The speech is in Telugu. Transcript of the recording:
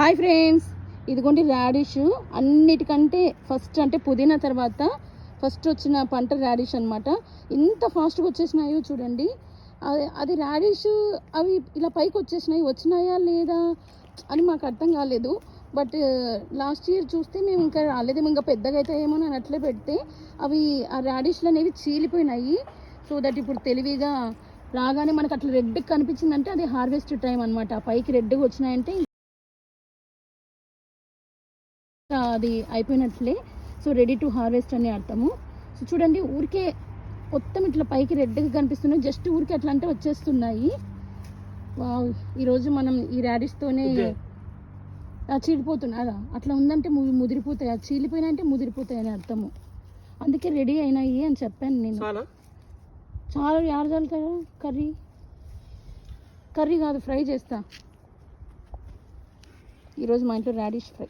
Hi friends. ఇదిగోండి రాడిష్ అన్నిటికంటే ఫస్ట్ అంటే పుదీనా తర్వాత ఫస్ట్ వచ్చిన పంట రాడిష్ అనమాట ఇంత ఫాస్ట్గా వచ్చేసినాయో చూడండి. అది అది రాడిష్ అవి ఇలా పైకి వచ్చేసినాయి. వచ్చినాయా లేదా అని మాకు అర్థం కాలేదు. బట్ లాస్ట్ ఇయర్ చూస్తే మేము ఇంకా రాలేదు ఇంకా పెద్దగా అయితే ఏమో అని అట్లే పెడితే అవి ఆ రాడిష్లు అనేవి చీలిపోయినాయి. సో దట్ ఇప్పుడు తెలివిగా రాగానే మనకు అట్లా రెడ్ కనిపించిందంటే అది హార్వెస్ట్ టైం అనమాట పైకి రెడ్గా వచ్చినాయంటే అది అయిపోయినట్లే. సో రెడీ టు హార్వెస్ట్ అని అర్థము. సో చూడండి ఊరికే మొత్తం ఇట్లా పైకి రెడ్గా కనిపిస్తున్నాయి. జస్ట్ ఊరికే అట్లా అంటే వచ్చేస్తున్నాయి ఈరోజు మనం ఈ రాడిస్తోనే ఇదే. చీలిపోతున్నారా అట్లా ఉందంటే ముదిరిపోతాయి. అది చీలిపోయినాయంటే ముదిరిపోతాయి అని అర్థము. అందుకే రెడీ అయినాయి అని చెప్పాను నేను. చాలా? యారు చల్లుతారా కర్రీ? కర్రీ కాదు ఫ్రై చేస్తా. ఈరోజు మా ఇంట్లో రాడిష్ ఫ్రై.